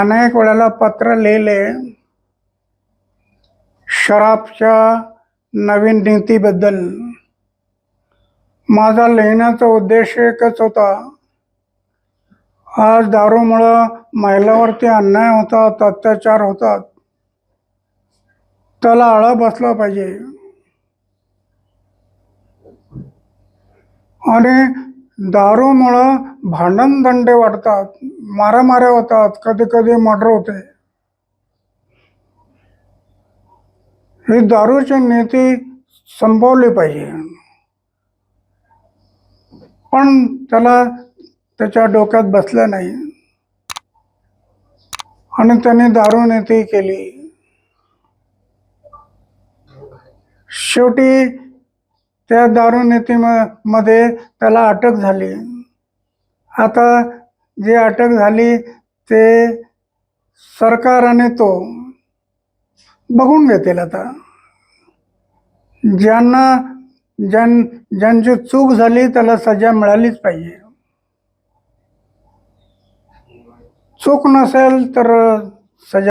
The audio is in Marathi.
अनेक वेळेला पत्र लिहिले. शराबच्या नवीन नीतीबद्दल. माझा लिहिण्याचा उद्देश एकच होता. आज दारूमुळं महिलावरती अन्याय होतात अत्याचार होतात. त्याला आळा बसला पाहिजे. आणि दारूमुळं भांडणदंडे वाढतात मारामाऱ्या होतात कधी कधी मर्डर होते. ही दारूची नीती संपवली पाहिजे. पण त्याला त्याच्या डोक्यात बसलं नाही. आणि त्याने दारू नीती केली. शेवटी त्या दारुनीतीमध्ये त्याला अटक झाली. आता जी अटक झाली ते सरकारने तो बघून घेतील आता. ज्यांना ज्यां ज्यांची चूक झाली त्याला सजा मिळालीच पाहिजे. चूक नसेल तर सजा